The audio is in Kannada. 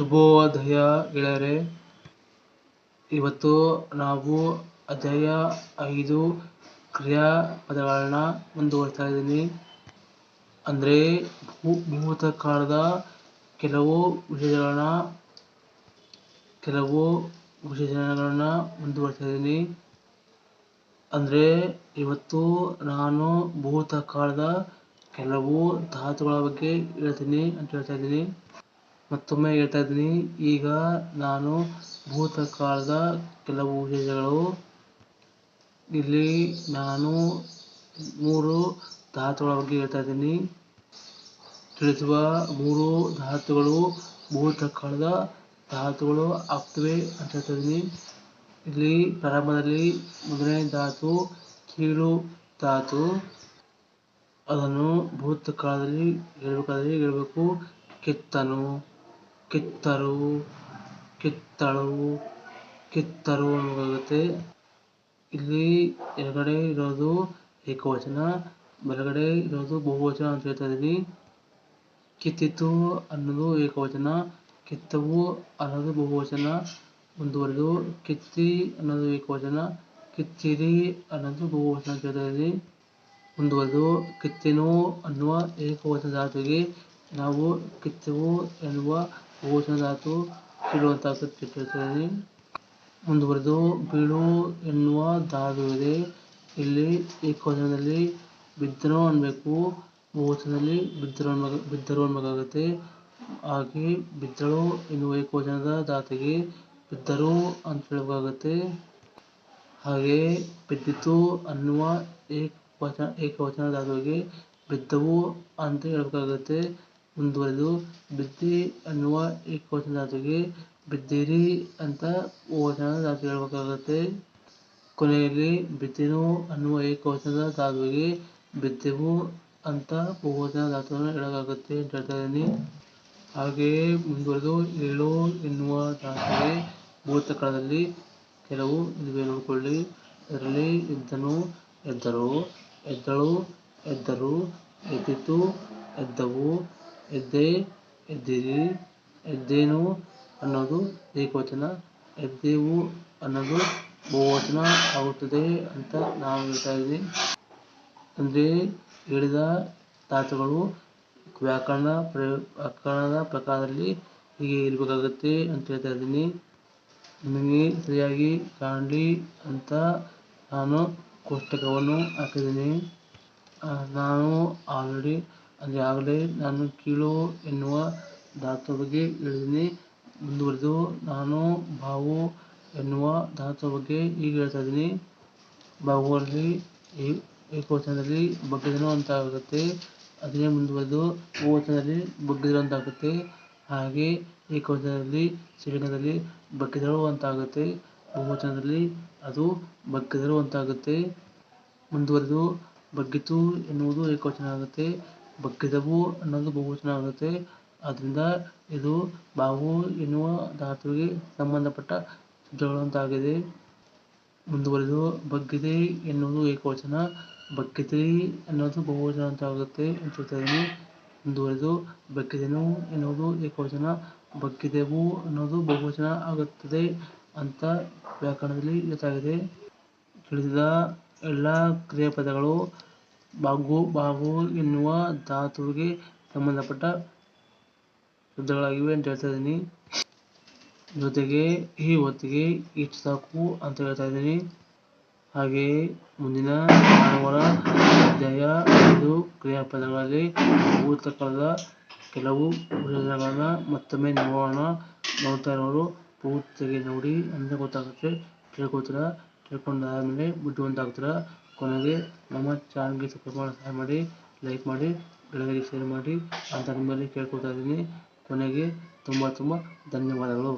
ಶುಭೋದಯ ಗೆಳೆಯರೇ, ಇವತ್ತು ನಾವು ಅಧ್ಯಾಯ ಐದು ಕ್ರಿಯಾಪದಗಳನ್ನ ಮುಂದುವರಿತಾ ಇದ್ದೀನಿ. ಅಂದರೆ ಭೂತಕಾಲದ ಕೆಲವು ವಿಶೇಷಗಳನ್ನ, ಕೆಲವು ವಿಶೇಷಣಗಳನ್ನ ಮುಂದುವರಿತಾ ಇದ್ದೀನಿ. ಅಂದರೆ ಇವತ್ತು ನಾನು ಭೂತಕಾಲದ ಕೆಲವು ಧಾತುಗಳ ಬಗ್ಗೆ ಹೇಳ್ತೀನಿ ಅಂತ ಹೇಳ್ತಾ ಇದ್ದೀನಿ. ಮತ್ತೊಮ್ಮೆ ಹೇಳ್ತಾ ಇದ್ದೀನಿ ಈಗ ನಾನು ಭೂತಕಾಲದ ಕೆಲವು ವಿಷಯಗಳು ಇಲ್ಲಿ ನಾನು ಮೂರು ಧಾತುಗಳ ಬಗ್ಗೆ ಹೇಳ್ತಾ ಇದ್ದೀನಿ ತಿಳಿಸುವ ಮೂರು ಧಾತುಗಳು ಭೂತಕಾಲದ ಧಾತುಗಳು ಆಗ್ತವೆ ಅಂತ ಹೇಳ್ತಾ ಇದ್ದೀನಿ ಇಲ್ಲಿ ಪ್ರಾರಂಭದಲ್ಲಿ ಮೊದಲನೇ ಧಾತು ಕೀಳು ಧಾತು. ಅದನ್ನು ಭೂತಕಾಲದಲ್ಲಿ ಹೇಳ್ಬೇಕಾದ್ರೆ ಹೇಳ್ಬೇಕು, ಕಿತ್ತನು. ಕಿತ್ತರು ಕಿತ್ತಳು ಕಿತ್ತರು ಅನ್ನೋದಾಗುತ್ತೆ ಇಲ್ಲಿ ಎಡಗಡೆ ಇರೋದು ಏಕವಚನ, ಬಲಗಡೆ ಇರೋದು ಬಹುವಚನ ಅಂತ ಹೇಳ್ತಾ ಇದೀವಿ ಕಿತ್ತಿತು ಅನ್ನೋದು ಏಕವಚನ, ಕಿತ್ತವು ಅನ್ನೋದು ಬಹುವಚನ, ಮುಂದುವರೆದು ಕಿತ್ತಿ ಅನ್ನೋದು ಏಕವಚನ, ಕಿತ್ತಿರಿ ಅನ್ನೋದು ಬಹುವಚನ ಅಂತ ಹೇಳ್ತಾ ಇದೀವಿ ಮುಂದುವರೆದು ಕಿತ್ತೆನು ಅನ್ನುವ ಏಕವಚನ ಜಾತಿಗೆ ನಾವು ಕಿತ್ತವು ಎನ್ನುವ ಬಹುವಚನ ಕೇಳುವಂಥ ಕೀಳುವಂತ ಹೇಳ್ತಾ ಇದ್ದೀನಿ ಮುಂದುವರೆದು ಬೀಳು ಎನ್ನುವ ಧಾತುವಿದೆ ಇಲ್ಲಿ ಏಕವಚನದಲ್ಲಿ ಬಿದ್ದನು ಅನ್ಬೇಕು. ಬಹುವಚನದಲ್ಲಿ ಬಿದ್ದರು ಅನ್ಬೇಕು ಬಿದ್ದರು ಅನ್ಬೇಕಾಗುತ್ತೆ. ಹಾಗೆ ಬಿದ್ದಳು ಎನ್ನುವ ಏಕವಚನದ ದಾತೆಗೆ ಬಿದ್ದರು ಅಂತ ಹೇಳಬೇಕಾಗುತ್ತೆ. ಹಾಗೆ ಬಿದ್ದಿತು ಅನ್ನುವ ಏಕವಚನ ಏಕವಚನ ಧಾತುವಿಗೆ ಬಿದ್ದವು ಅಂತ ಹೇಳಬೇಕಾಗುತ್ತೆ. ಮುಂದುವರೆದು ಬಿದ್ದಿ ಅನ್ನುವ ಏಕವಚನ ಧಾತುವಿಗೆ ಬಿದ್ದಿರಿ ಅಂತ ಬಹುವಚನ ಧಾತು ಹೇಳಬೇಕಾಗುತ್ತೆ. ಕೊನೆಯಲ್ಲಿ ಬಿದ್ದೆನು ಅನ್ನುವ ಏಕವಚನದ ಧಾತುವಿಗೆ ಬಿದ್ದೆವು ಅಂತ ಬಹುವಚನ ಧಾತುವನ್ನು ಹೇಳಲಾಗುತ್ತೆ ಅಂತ ಹೇಳ್ತಾ ಇದ್ದೀನಿ. ಹಾಗೆಯೇ ಮುಂದುವರೆದು, ಏಳು ಎನ್ನುವ ಧಾತುವಿಗೆ ಭೂತಕಾಲದಲ್ಲಿ ಕೆಲವು ಇದುವೆ ನೋಡಿಕೊಳ್ಳಿ. ಅದರಲ್ಲಿ ಇದ್ದನು ಎದ್ದರು, ಎದ್ದಳು, ಎದ್ದರು, ಎದ್ದಿತು, ಎದ್ದವು ಎದ್ದೆ, ಎದ್ದಿರಿ, ಎದ್ದೇನು ಅನ್ನೋದು ಏಕವಚನ ಎದ್ದೆವು ಅನ್ನೋದು ಬಹುವಚನ ಆಗುತ್ತದೆ ಅಂತ ನಾನು ಹೇಳ್ತಾ ಇದ್ದೀನಿ ಅಂದರೆ ಹೇಳಿದ ತಾತುಗಳು ವ್ಯಾಕರಣ ಪ್ರ ವ್ಯಾಕರಣದ ಪ್ರಕಾರದಲ್ಲಿ ಹೀಗೆ ಇರಬೇಕಾಗುತ್ತೆ ಅಂತ ಹೇಳ್ತಾ ಇದ್ದೀನಿ. ನಿಮಗೆ ಸರಿಯಾಗಿ ಕಾಣಲಿ ಅಂತ ನಾನು ಕೋಷ್ಟಕವನ್ನು ಹಾಕಿದ್ದೀನಿ. ನಾನು ಆಲ್ರೆಡಿ ಆಗಲೇ ನಾನು ಕೀಳು ಎನ್ನುವ ಧಾತುವಿಗೆ ಹೇಳಿದ್ದೀನಿ ಮುಂದುವರೆದು ನಾನು ಬಾವು ಎನ್ನುವ ಧಾತು ಬಗ್ಗೆ ಈಗ ಹೇಳ್ತಾ ಇದ್ದೀನಿ ಬಾವುಗಳಲ್ಲಿ ಏಕವಚನದಲ್ಲಿ ಬಗ್ಗದನು ಅಂತ ಆಗುತ್ತೆ ಅದೇ ಮುಂದುವರೆದು ಬಹುವಚನದಲ್ಲಿ ಬಗ್ಗಿದರು ಅಂತ ಆಗುತ್ತೆ ಹಾಗೆ ಏಕವಚನದಲ್ಲಿ ಶ್ರೀಲಿಂಗದಲ್ಲಿ ಬಗ್ಗಿದಳು ಅಂತ ಆಗುತ್ತೆ ಬಹುವಚನದಲ್ಲಿ ಅದು ಬಗ್ಗಿದರು ಅಂತ ಆಗುತ್ತೆ ಮುಂದುವರೆದು ಬಗ್ಗಿತು ಎನ್ನುವುದು ಏಕವಚನ ಆಗುತ್ತೆ. ಬಗ್ಗಿದವು ಅನ್ನೋದು ಬಹುವಚನ ಆಗುತ್ತೆ. ಆದ್ದರಿಂದ ಇದು ಬಾವು ಎನ್ನುವ ಧಾತುವಿಗೆ ಸಂಬಂಧಪಟ್ಟ ಶಬ್ದಗಳಂತಾಗಿದೆ ಮುಂದುವರೆದು ಬಗ್ಗಿದೆ ಎನ್ನುವುದು ಏಕವಚನ. ಬಗ್ಗಿದ್ರಿ ಅನ್ನೋದು ಬಹುವಚನ ಅಂತ ಆಗುತ್ತೆ ಇದ್ದೀನಿ ಮುಂದುವರೆದು ಬಗ್ಗಿದೆನು ಎನ್ನುವುದು ಏಕವಚನ. ಬಗ್ಗಿದೆವು ಅನ್ನೋದು ಬಹುವಚನ ಆಗುತ್ತದೆ ಅಂತ ವ್ಯಾಕರಣದಲ್ಲಿ ಇರುತ್ತಾಗಿದೆ ತಿಳಿದ ಎಲ್ಲ ಕ್ರಿಯಾಪದಗಳು ಬಾಗು ಬಾಗು ಎನ್ನುವ ಧಾತುವಿಗೆ ಸಂಬಂಧಪಟ್ಟ ಶಬ್ದಗಳಾಗಿವೆ ಅಂತ ಹೇಳ್ತಾ ಇದ್ದೀನಿ. ಜೊತೆಗೆ ಈ ಹೊತ್ತಿಗೆ ಇಷ್ಟು ಸಾಕು ಅಂತ ಹೇಳ್ತಾ ಇದ್ದೀನಿ. ಹಾಗೆಯೇ ಮುಂದಿನ ಭಾನುವಾರ ಅಧ್ಯಾಯ ಐದು ಕ್ರಿಯಾಪದಗಳಲ್ಲಿ ಭೂತಕಾಲದ ಕೆಲವು ವಿಷಯಗಳನ್ನ ಮತ್ತೊಮ್ಮೆ ನೋಡೋಣ. ನೋಡ್ತಾ ಇರೋರು ಪೂರ್ತಿಯಾಗಿ ನೋಡಿ ಅಂದರೆ ಗೊತ್ತಾಗುತ್ತೆ. ತಿಳ್ಕೊತೀರ ತಿಳ್ಕೊಂಡಾದ್ಮೇಲೆ ಬುದ್ಧಿವಂತ ಕೊನೆಗೆ ನಮ್ಮ ಚಾನಲ್ಗೆ ಸಬ್ಸ್ಕ್ರೈಬ್ ಮಾಡಿ ಸಹಾಯ ಮಾಡಿ ಲೈಕ್ ಮಾಡಿ ಗೆಳೆಯರಿಗೆ ಶೇರ್ ಮಾಡಿ ಅಂತ ನಿಮ್ಮಲ್ಲಿ ಕೇಳ್ಕೊಳ್ತಾ ಇದ್ದೀನಿ. ಕೊನೆಗೆ ತುಂಬ ತುಂಬ ಧನ್ಯವಾದಗಳು.